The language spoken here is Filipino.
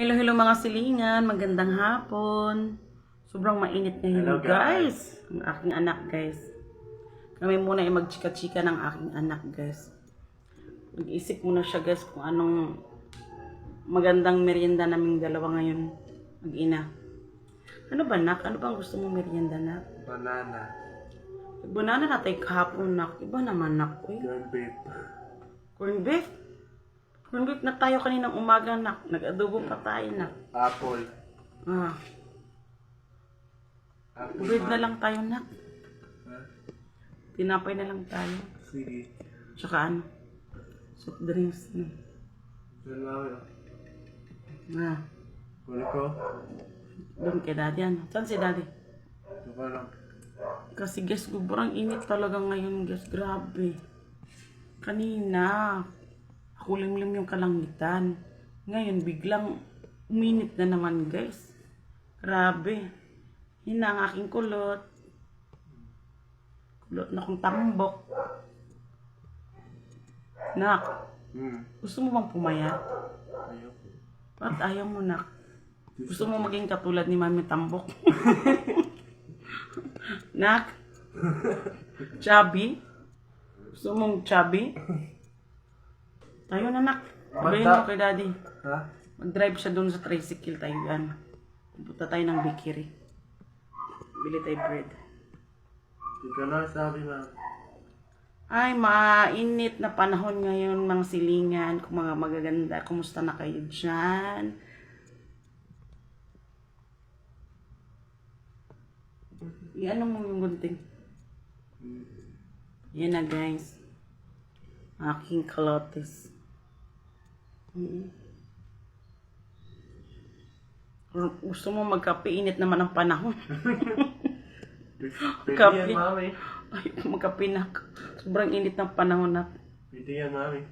Hello, hello mga silingan. Magandang hapon. Sobrang mainit ngayon, Hello, guys. Ang aking anak, guys. Kami muna ay magchika-chika ng aking anak, guys. Nag-isip muna siya, guys, kung anong magandang merienda naming dalawa ngayon. Mag-ina. Ano ba, nak? Ano bang gusto mong merienda, nak? Banana. Banana na tayo kahapon, nak. Iba naman, nak. Corn beef. corn beef. Beef na tayo kaninang umaga, nak. Nag-adobo pa tayo, nak. Apple. Ah, Apple. bread na lang tayo, nak. Ha? Tinapay na lang tayo. Sige. Tsaka ano, soft drinks. Diyan lang ako. Ah, Huli ko. doon kay daddy, ano. Saan si daddy? Pa lang. Kasi guys, sobrang init talaga ngayon, guys. Grabe. Kanina, kulimlim yung kalangitan. Ngayon, biglang uminit na naman, guys. Grabe. Yun na ang aking kulot. Kulot na kong tambok. Nak, Hmm. gusto mo bang pumayat? Ayoko. Ba't ayaw mo, nak? Gusto mo maging katulad ni Mami Tambok? nak? Chubby? Gusto mong chubby? Tayo na, nak. Sabihin mo kay daddy. Ha? Mag-drive siya doon sa tricycle tayo yan. Punta tayo ng bakery. Bili tayo bread. Hindi ka na sabi na. Ay, mainit na panahon ngayon, mga silingan, kung mga magaganda. Kumusta na kayo dyan? Iano mo yung gunting? Yan na, guys. Aking kalotes. Mm. Gusto mo magkape, init naman ang panahon. Pwede Kape. yan, mami. Ay, magkape na. Sobrang init ng panahon na. Pwede yan, mami.